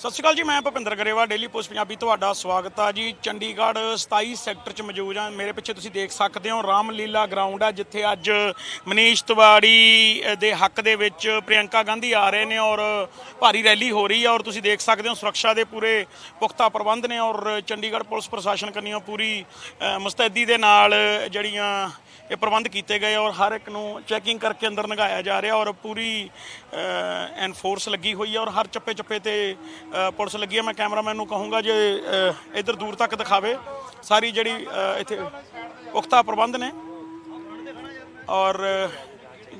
ਸਤਿ ਸ਼੍ਰੀ ਅਕਾਲ ਜੀ, ਮੈਂ ਭੁਪਿੰਦਰ ਗਰੇਵਾਲ ਡੇਲੀ ਪੋਸਟ ਪੰਜਾਬੀ ਤੁਹਾਡਾ ਸਵਾਗਤ ਆ ਜੀ। ਚੰਡੀਗੜ੍ਹ 27 ਸੈਕਟਰ 'ਚ ਮੌਜੂਦ ਹਾਂ ਮੇਰੇ ਪਿੱਛੇ ਤੁਸੀਂ ਦੇਖ ਸਕਦੇ ਹੋ, ਰਾਮਲੀਲਾ ਗਰਾਊਂਡ ਆ, ਜਿੱਥੇ ਅੱਜ ਮਨੀਸ਼ ਤਿਵਾੜੀ ਦੇ ਹੱਕ ਦੇ ਵਿੱਚ ਪ੍ਰਿਯੰਕਾ ਗਾਂਧੀ ਆ ਰਹੇ ਨੇ ਔਰ ਭਾਰੀ ਰੈਲੀ ਹੋ ਰਹੀ ਆ। ਔਰ ਤੁਸੀਂ ਦੇਖ ਸਕਦੇ ਹੋ, ਸੁਰੱਖਿਆ ਦੇ ਪੂਰੇ ਪੁਖਤਾ ਪ੍ਰਬੰਧ ਨੇ ਔਰ ਚੰਡੀਗੜ੍ਹ ਪੁਲਿਸ ਪ੍ਰਸ਼ਾਸਨ ਕੰਨੀਓ ਪੂਰੀ ਮੁਸਤੈਦੀ ਦੇ ਨਾਲ ਜਿਹੜੀਆਂ ਇਹ ਪ੍ਰਬੰਧ ਕੀਤੇ ਗਏ ਔਰ ਹਰ ਇੱਕ ਨੂੰ ਚੈਕਿੰਗ ਕਰਕੇ ਅੰਦਰ ਲੰਘਾਇਆ ਜਾ ਰਿਹਾ ਔਰ ਪੂਰੀ ਐਨਫੋਰਸ ਲੱਗੀ ਹੋਈ ਹੈ ਔਰ ਹਰ ਚੱਪੇ ਚੱਪੇ ਤੇ ਪੁਲਿਸ ਲੱਗੀ ਹੈ। ਮੈਂ ਕੈਮਰਾਮੈਨ ਨੂੰ ਕਹੂੰਗਾ ਜੇ ਅ, ਇੱਧਰ ਦੂਰ ਤੱਕ ਦਿਖਾਵੇ। ਸਾਰੀ ਜਿਹੜੀ ਇੱਥੇ ਪੁਖਤਾ ਪ੍ਰਬੰਧ ਨੇ। ਔਰ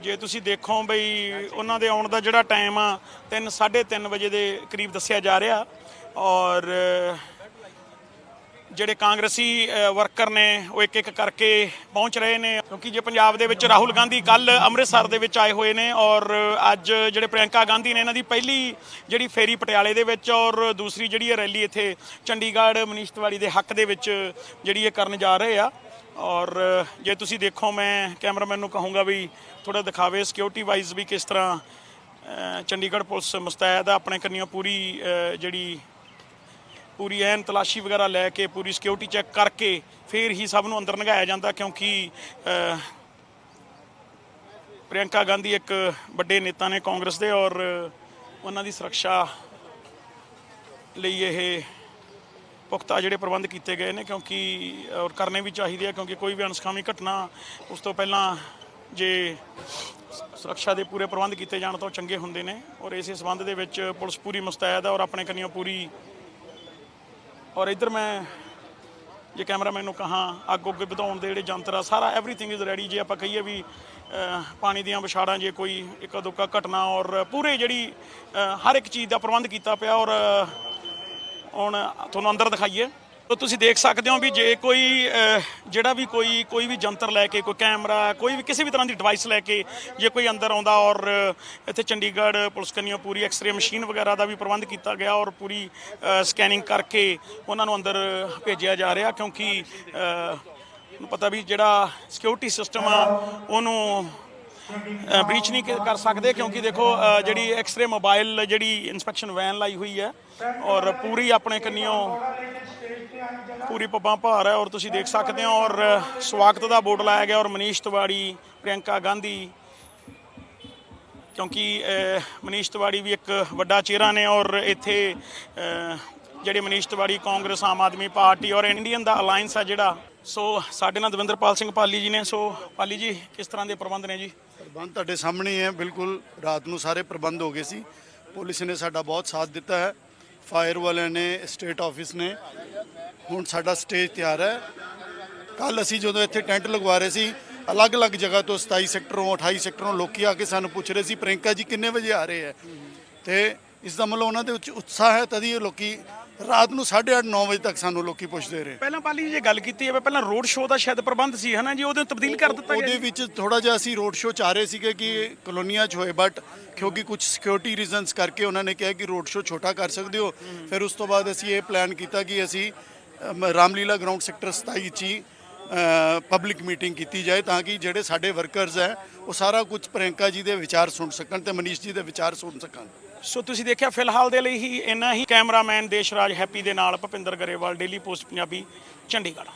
ਜੇ ਤੁਸੀਂ ਦੇਖੋ ਬਈ ਉਹਨਾਂ ਦੇ ਆਉਣ ਦਾ ਜਿਹੜਾ ਟਾਈਮ ਆ 3 3:30 ਵਜੇ ਦੇ ਕਰੀਬ ਦੱਸਿਆ ਜਾ ਰਿਹਾ। ਔਰ ਜਿਹੜੇ ਕਾਂਗਰਸੀ ਵਰਕਰ ਨੇ, ਉਹ ਇੱਕ ਇੱਕ ਕਰਕੇ ਪਹੁੰਚ ਰਹੇ ਨੇ। ਕਿਉਂਕਿ ਜੇ ਪੰਜਾਬ ਦੇ ਵਿੱਚ ਰਾਹੁਲ ਗਾਂਧੀ ਕੱਲ ਅੰਮ੍ਰਿਤਸਰ ਦੇ ਵਿੱਚ ਆਏ ਹੋਏ ਨੇ ਔਰ ਅੱਜ ਜਿਹੜੇ ਪ੍ਰਿਯੰਕਾ ਗਾਂਧੀ ਨੇ, ਇਹਨਾਂ ਦੀ ਪਹਿਲੀ ਜਿਹੜੀ ਫੇਰੀ ਪਟਿਆਲੇ ਦੇ ਵਿੱਚ ਔਰ ਦੂਸਰੀ ਜਿਹੜੀ ਇਹ ਰੈਲੀ ਇੱਥੇ ਚੰਡੀਗੜ੍ਹ ਮਨੀਸ਼ ਤਿਵਾੜੀ ਦੇ ਹੱਕ ਦੇ ਵਿੱਚ ਜਿਹੜੀ ਇਹ ਕਰਨ ਜਾ ਰਹੇ ਆ। ਔਰ ਜੇ ਤੁਸੀਂ ਦੇਖੋ, ਮੈਂ ਕੈਮਰਾਮੈਨ ਨੂੰ ਕਹੂੰਗਾ ਵੀ ਥੋੜਾ ਦਿਖਾਵੇ ਸਿਕਿਉਰਿਟੀ ਵਾਈਜ਼ ਵੀ ਕਿਸ ਤਰ੍ਹਾਂ ਚੰਡੀਗੜ੍ਹ ਪੁਲਿਸ ਮੁਸਤੈਦ ਆ, ਆਪਣੇ ਕੰਨੀਆਂ ਪੂਰੀ ਜਿਹੜੀ ਪੂਰੀ ਐਨ ਤਲਾਸ਼ੀ ਵਗੈਰਾ ਲੈ ਕੇ ਪੂਰੀ ਸਿਕਿਉਰਿਟੀ ਚੈੱਕ ਕਰਕੇ ਫਿਰ ਹੀ ਸਭ ਨੂੰ ਅੰਦਰ ਲੰਘਾਇਆ ਜਾਂਦਾ ਕਿਉਂਕਿ ਅਹ, ਪ੍ਰਿਯੰਕਾ ਗਾਂਧੀ ਇੱਕ ਵੱਡੇ ਨੇਤਾ ਨੇ ਕਾਂਗਰਸ ਦੇ ਔਰ ਉਹਨਾਂ ਦੀ ਸੁਰੱਖਿਆ ਲਈ ਇਹ ਪੁਖਤਾ ਜਿਹੜੇ ਪ੍ਰਬੰਧ ਕੀਤੇ ਗਏ ਨੇ ਕਿਉਂਕਿ ਔਰ ਕਰਨੇ ਵੀ ਚਾਹੀਦੇ ਆ ਕਿਉਂਕਿ ਕੋਈ ਵੀ ਅਨਸਖਾਮੀ ਘਟਨਾ ਉਸ ਤੋਂ ਪਹਿਲਾਂ ਜੇ ਸੁਰੱਖਿਆ ਦੇ ਪੂਰੇ ਪ੍ਰਬੰਧ ਕੀਤੇ ਜਾਣ ਤਾਂ ਚੰਗੇ ਹੁੰਦੇ ਨੇ ਔਰ ਇਸੇ ਸੰਬੰਧ ਦੇ ਵਿੱਚ ਪੁਲਿਸ ਪੂਰੀ ਮੁਸਤੈਦ ਹੈ ਔਰ ਆਪਣੇ ਕੰਨੀਓ ਪੂਰੀ ਔਰ ਇੱਧਰ ਮੈਂ ਜੇ ਕੈਮਰਾਮੈਨ ਨੂੰ ਕਹਾਂ, ਅੱਗ ਅੱਗੇ ਵਧਾਉਣ ਦੇ ਜਿਹੜੇ ਯੰਤਰ ਆ, ਸਾਰਾ ਐਵਰੀਥਿੰਗ ਇਜ਼ ਰੈਡੀ ਜੇ ਆਪਾਂ ਕਹੀਏ ਵੀ ਪਾਣੀ ਦੀਆਂ ਵਿਛਾੜਾਂ, ਜੇ ਕੋਈ ਇੱਕ ਦੁੱਕਾ ਘਟਨਾ ਔਰ ਪੂਰੇ ਜਿਹੜੀ ਹਰ ਇੱਕ ਚੀਜ਼ ਦਾ ਪ੍ਰਬੰਧ ਕੀਤਾ ਪਿਆ ਔਰ ਹੁਣ ਤੁਹਾਨੂੰ ਅੰਦਰ ਦਿਖਾਈਏ। ਤਾਂ ਤੁਸੀਂ ਦੇਖ ਸਕਦੇ ਹੋ ਵੀ ਜੇ ਕੋਈ ਜਿਹੜਾ ਵੀ ਕੋਈ ਕੋਈ ਵੀ ਜੰਤਰ ਲੈ ਕੇ, ਕੋਈ ਕੈਮਰਾ, ਕੋਈ ਵੀ ਕਿਸੇ ਵੀ ਤਰ੍ਹਾਂ ਦੀ ਡਿਵਾਈਸ ਲੈ ਕੇ ਜੇ ਕੋਈ ਅੰਦਰ ਆਉਂਦਾ ਔਰ ਇੱਥੇ ਚੰਡੀਗੜ੍ਹ ਪੁਲਿਸ ਕੰਨੀਓ ਪੂਰੀ ਐਕਸ-ਰੇ ਮਸ਼ੀਨ ਵਗੈਰਾ ਦਾ ਵੀ ਪ੍ਰਬੰਧ ਕੀਤਾ ਗਿਆ ਔਰ ਪੂਰੀ ਸਕੈਨਿੰਗ ਕਰਕੇ ਉਹਨਾਂ ਨੂੰ ਅੰਦਰ ਭੇਜਿਆ ਜਾ ਰਿਹਾ ਕਿਉਂਕਿ ਨੂੰ ਪਤਾ ਵੀ ਜਿਹੜਾ ਸਿਕਿਉਰਿਟੀ ਸਿਸਟਮ ਆ, ਉਹਨੂੰ ਬ੍ਰੀਚ ਨਹੀਂ ਕਰ ਸਕਦੇ ਕਿਉਂਕਿ ਦੇਖੋ ਜਿਹੜੀ ਐਕਸ-ਰੇ ਮੋਬਾਈਲ ਜਿਹੜੀ ਇਨਸਪੈਕਸ਼ਨ ਵੈਨ ਲਾਈ ਹੋਈ ਹੈ ਔਰ ਪੂਰੀ ਆਪਣੇ ਕੰਨਿਓ ਪੂਰੀ ਪੱਬਾਂ ਭਾਰ ਹੈ ਔਰ ਤੁਸੀਂ ਦੇਖ ਸਕਦੇ ਹੋ ਔਰ ਸਵਾਗਤ ਦਾ ਬੋਰਡ ਲਾਇਆ ਗਿਆ ਔਰ ਮਨੀਸ਼ ਤਿਵਾੜੀ, ਪ੍ਰਿਯੰਕਾ ਗਾਂਧੀ। ਕਿਉਂਕਿ ਮਨੀਸ਼ ਤਿਵਾੜੀ ਵੀ ਇੱਕ ਵੱਡਾ ਚਿਹਰਾ ਨੇ ਔਰ ਇੱਥੇ ਜਿਹੜੇ ਮਨੀਸ਼ ਤਿਵਾੜੀ ਕਾਂਗਰਸ, ਆਮ ਆਦਮੀ ਪਾਰਟੀ ਔਰ ਇੰਡੀਅਨ ਦਾ ਅਲਾਈਅੰਸ ਆ ਜਿਹੜਾ, ਸੋ ਸਾਡੇ ਨਾਲ ਦਵਿੰਦਰਪਾਲ ਸਿੰਘ ਪਾਲੀ ਜੀ ਨੇ। ਸੋ ਪਾਲੀ ਜੀ, ਕਿਸ ਤਰ੍ਹਾਂ ਦੇ ਪ੍ਰਬੰਧ ਨੇ ਜੀ? ਪ੍ਰਬੰਧ ਤੁਹਾਡੇ ਸਾਹਮਣੇ ਹੈ, ਬਿਲਕੁਲ ਰਾਤ ਨੂੰ ਸਾਰੇ ਪ੍ਰਬੰਧ ਹੋ ਗਏ ਸੀ। ਪੁਲਿਸ ਨੇ ਸਾਡਾ ਬਹੁਤ ਸਾਥ ਦਿੱਤਾ ਹੈ। ਫਾਇਰ ਵਾਲਿਆਂ ਨੇ, ਸਟੇਟ ਆਫਿਸ ਨੇ ਹੁਣ ਸਾਡਾ ਸਟੇਜ ਤਿਆਰ ਹੈ। ਕੱਲ ਅਸੀਂ ਜਦੋਂ ਇੱਥੇ ਟੈਂਟ ਲਗਵਾ ਰਹੇ ਸੀ ਅਲੱਗ-ਅਲੱਗ ਜਗ੍ਹਾ ਤੋਂ 27 ਸੈਕਟਰੋਂ 28 ਸੈਕਟਰੋਂ ਲੋਕੀ ਆ ਕੇ ਸਾਨੂੰ ਪੁੱਛ ਰਹੇ ਸੀ ਪ੍ਰਿੰਕਾ ਜੀ ਕਿੰਨੇ ਵਜੇ ਆ ਰਹੇ ਹੈ? ਤੇ ਇਸ ਦਾ ਮਤਲਬ ਉਹਨਾਂ ਦੇ ਵਿੱਚ ਉਤਸ਼ਾਹ ਹੈ ਤਦੀ ਇਹ ਲੋਕੀ ਰਾਤ ਨੂੰ 8:30 9 ਵਜੇ ਤੱਕ ਸਾਨੂੰ ਲੋਕੀ ਪੁੱਛਦੇ ਰਹੇ। ਪਹਿਲਾਂ ਪਾਲੀ ਜੀ ਗੱਲ ਕੀਤੀ ਜਾਵੇ ਪਹਿਲਾਂ ਰੋਡ ਸ਼ੋਅ ਦਾ ਸ਼ਾਇਦ ਪ੍ਰਬੰਧ ਸੀ ਹਨਾ ਜੀ? ਉਹਦੇ ਤਬਦੀਲ ਕਰ ਦਿੱਤਾ ਗਿਆ ਉਹਦੇ। ਵਿੱਚ ਥੋੜਾ ਜਿਹਾ ਅਸੀਂ ਰੋਡ ਸ਼ੋਅ ਚਾਹ ਰਹੇ ਸੀਗੇ ਕਿ ਕਲੋਨੀਆਂ 'ਚ ਹੋਏ ਬਟ ਕਿਉਂਕਿ ਕੁਝ ਸਿਕਿਉਰਿਟੀ ਰੀਜ਼ਨਸ ਕਰਕੇ ਉਹਨਾਂ ਨੇ ਕਿਹਾ ਕਿ ਰੋਡ ਸ਼ੋਅ ਛੋਟਾ ਕਰ ਸਕਦੇ ਹੋ। ਫਿਰ ਉਸ ਤੋਂ ਬਾਅਦ ਅਸੀਂ ਇਹ ਪਲਾਨ ਕੀਤਾ ਕਿ ਅਸੀਂ ਰਾਮਲੀਲਾ ਗਰਾਊਂਡ ਸੈਕਟਰ 27 'ਚ ਹੀ ਪਬਲਿਕ ਮੀਟਿੰਗ ਕੀਤੀ ਜਾਏ ਤਾਂ ਕਿ ਜਿਹੜੇ ਸਾਡੇ ਵਰਕਰਸ ਹੈ, ਉਹ ਸਾਰਾ ਕੁਝ ਪ੍ਰਿਯੰਕਾ ਜੀ ਦੇ ਵਿਚਾਰ ਸੁਣ ਸਕਣ ਤੇ ਮਨੀਸ਼ ਜੀ ਦੇ ਵਿਚਾਰ ਸੁਣ ਸਕਣ। ਸੋ ਤੁਸੀਂ ਦੇਖਿਆ ਫਿਲਹਾਲ ਦੇ ਲਈ ਹੀ ਇੰਨਾ ਹੀ ਕੈਮਰਾਮੈਨ ਦੇਸ਼ਰਾਜ ਹੈਪੀ ਦੇ ਨਾਲ ਭੁਪਿੰਦਰ ਗਰੇਵਾਲ ਡੇਲੀ ਪੋਸਟ ਪੰਜਾਬੀ, ਚੰਡੀਗੜ੍ਹ।